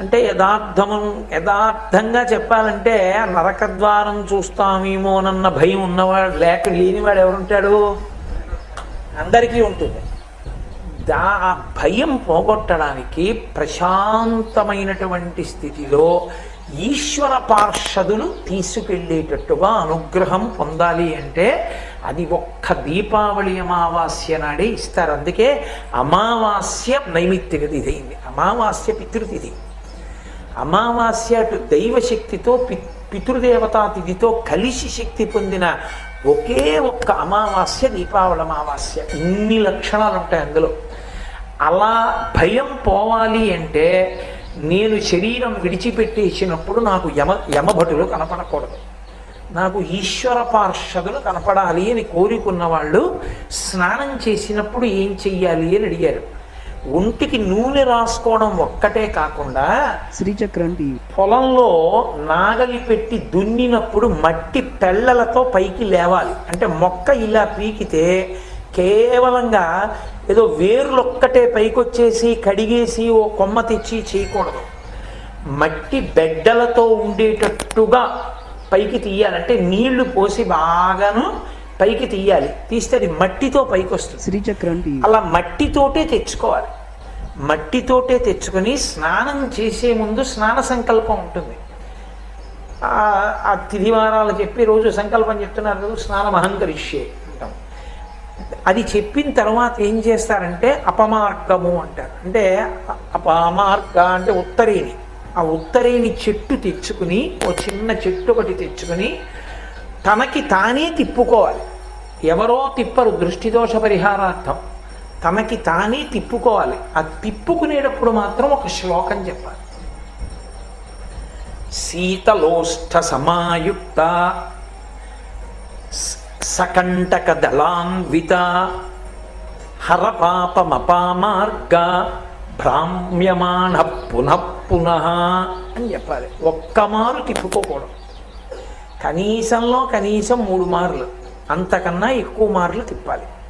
అంటే యథార్థము యథార్థంగా చెప్పాలంటే నరకద్వారం చూస్తామేమోనన్న భయం ఉన్నవాడు లేక లేనివాడు ఎవరుంటాడు? అందరికీ ఉంటుంది. దా ఆ భయం పోగొట్టడానికి ప్రశాంతమైనటువంటి స్థితిలో ఈశ్వర పార్షదులు తీసుకెళ్ళేటట్టుగా అనుగ్రహం పొందాలి అంటే అది ఒక్క దీపావళి అమావాస్య నాడే ఇస్తారు. అందుకే అమావాస్య నైమిత్తిక తిథి అయింది అమావాస్య పితృతిథి. అమావాస్య దైవశక్తితో పి పితృదేవతాతిథితో కలిసి శక్తి పొందిన ఒకే ఒక్క అమావాస్య దీపావళి అమావాస్య. ఇన్ని లక్షణాలు ఉంటాయి అందులో. అలా భయం పోవాలి అంటే నేను శరీరం విడిచిపెట్టేసినప్పుడు నాకు యమ యమభటులు కనపడకూడదు. నాకు ఈశ్వర పార్షదులు కనపడాలి అని కోరుకున్న వాళ్ళు స్నానం చేసినప్పుడు ఏం చెయ్యాలి అని అడిగారు. ఒంటికి నూనె రాసుకోవడం ఒక్కటే కాకుండా శ్రీచక్రం టీవీ. పొలంలో నాగలి పెట్టి దున్నినప్పుడు మట్టి పెళ్ళలతో పైకి లేవాలి. అంటే మొక్క ఇలా పీకితే కేవలంగా ఏదో వేర్లొక్కటే పైకొచ్చేసి కడిగేసి ఓ కొమ్మ తెచ్చి చేయకూడదు. మట్టి బెడ్డలతో ఉండేటట్టుగా పైకి తీయాలంటే నీళ్ళు పోసి బాగాను పైకి తీయాలి. తీస్తే అది మట్టితో పైకి వస్తుంది శ్రీచక్రం అలా మట్టితోటే తెచ్చుకోవాలి. మట్టితోటే తెచ్చుకొని స్నానం చేసే ముందు స్నాన సంకల్పం ఉంటుంది. ఆ- ఆ తిథివారాలు చెప్పి రోజు సంకల్పం చెప్తున్నారు కదా స్నానం అహంకరిష్యే అంటాం. అది చెప్పిన తర్వాత ఏం చేస్తారంటే అపమార్గము అంటారు. అంటే అపమార్గ అంటే ఉత్తరేణి. ఆ ఉత్తరేణి చెట్టు తెచ్చుకుని ఓ చిన్న చెట్టు ఒకటి తెచ్చుకుని తనకి తానే తిప్పుకోవాలి. ఎవరో తిప్పరు దృష్టిదోష పరిహారార్థం. తనకి తానే తిప్పుకోవాలి. ఆ తిప్పుకునేటప్పుడు మాత్రం ఒక శ్లోకం చెప్పాలి. శీతలోష్ట సమాయుక్త సకంటక దళాన్విత హరపాపమపామార్గ భ్రామ్యమాణ పునః పునః అని చెప్పాలి. ఒక్క మారు తిప్పుకోకూడదు. కనీసంలో కనీసం మూడు మార్లు. అంతకన్నా ఎక్కువ మార్లు తిప్పాలి.